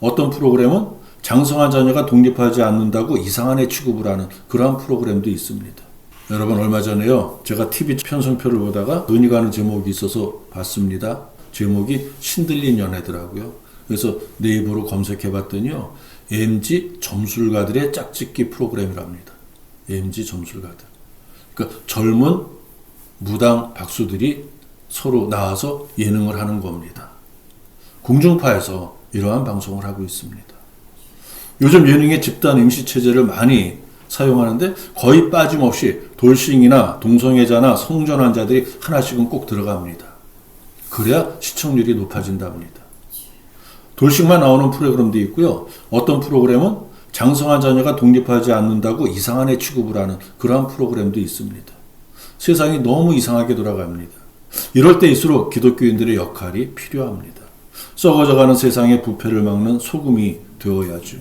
어떤 프로그램은 장성한 자녀가 독립하지 않는다고 이상한 애 취급을 하는 그러한 프로그램도 있습니다. 여러분 얼마 전에요. 제가 TV 편성표를 보다가 눈이 가는 제목이 있어서 봤습니다. 제목이 신들린 연애더라고요. 그래서 네이버로 검색해 봤더니요. MG 점술가들의 짝짓기 프로그램이랍니다. MG 점술가들. 그러니까 젊은 무당 박수들이 서로 나와서 예능을 하는 겁니다. 공중파에서 이러한 방송을 하고 있습니다. 요즘 예능의 집단 임시 체제를 많이 사용하는데 거의 빠짐없이 돌싱이나 동성애자나 성전 환자들이 하나씩은 꼭 들어갑니다. 그래야 시청률이 높아진답니다. 돌싱만 나오는 프로그램도 있고요. 어떤 프로그램은 장성한 자녀가 독립하지 않는다고 이상한 애 취급을 하는 그러한 프로그램도 있습니다. 세상이 너무 이상하게 돌아갑니다. 이럴 때일수록 기독교인들의 역할이 필요합니다. 썩어져가는 세상의 부패를 막는 소금이 되어야죠.